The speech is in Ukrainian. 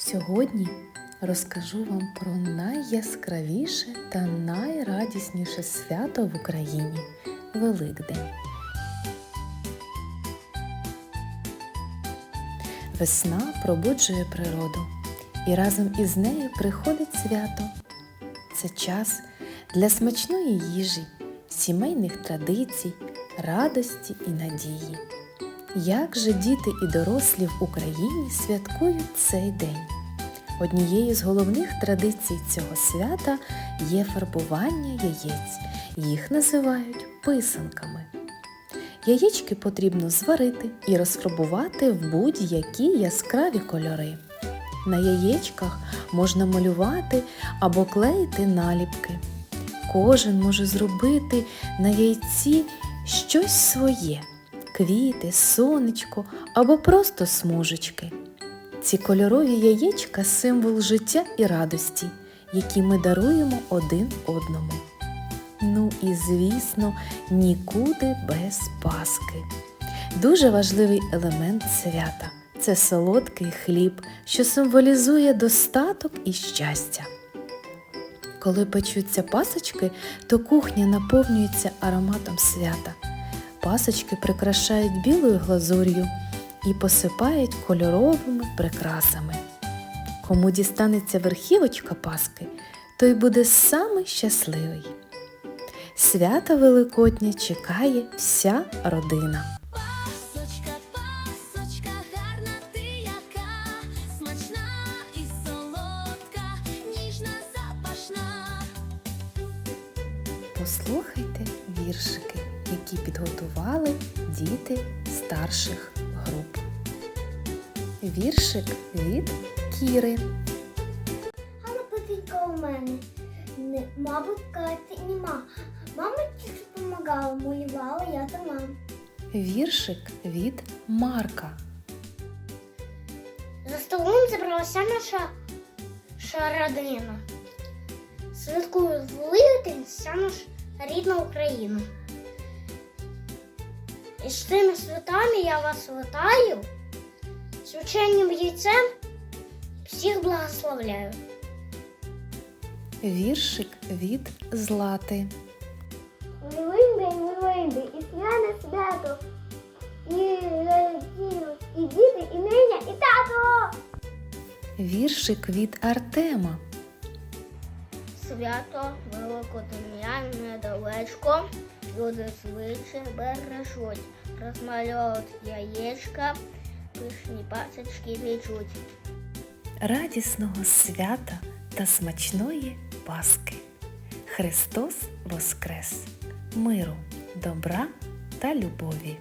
Сьогодні розкажу вам про найяскравіше та найрадісніше свято в Україні Великдень. Весна пробуджує природу, і разом із нею приходить свято. Це час для смачної їжі, сімейних традицій, радості і надії. Як же діти і дорослі в Україні святкують цей день? Однією з головних традицій цього свята є фарбування яєць. Їх називають писанками. Яєчки потрібно зварити і розфарбувати в будь-які яскраві кольори. На яєчках можна малювати або клеїти наліпки. Кожен може зробити на яйці щось своє квіти, сонечко або просто смужечки. Ці кольорові яєчка символ життя і радості, які ми даруємо один одному. Ну і звісно, нікуди без паски. Дуже важливий елемент свята це солодкий хліб, що символізує достаток і щастя. Коли печуться пасочки, то кухня наповнюється ароматом свята. Пасочки прикрашають білою глазур'ю і посипають кольоровими прикрасами. Кому дістанеться верхівочка паски, той буде самий щасливий. Свята Великодня чекає вся родина. Послухайте віршики, які підготували діти старших груп. Віршик від Кіри. Ганна Петенька у мене. Не, мабуть, Кати нема. Мама тільки допомагала, малювала я сама. Віршик від Марка. За столом зібралася наша, родина. Святкує Великдень вся наша рідна Україна. І з тими святами я вас вітаю. З вченням яйцем всіх благословляю. Віршик від Злати. Великдень, Великдень, і свяне свято, і і діти, і ниня, і тато. Віршик від Артема. Свято Великодня недалечко, люди звичай бережуть, розмальовують яєчка, пишні пасочки печуть. Радісного свята та смачної Паски. Христос Воскрес! Миру, добра та любові!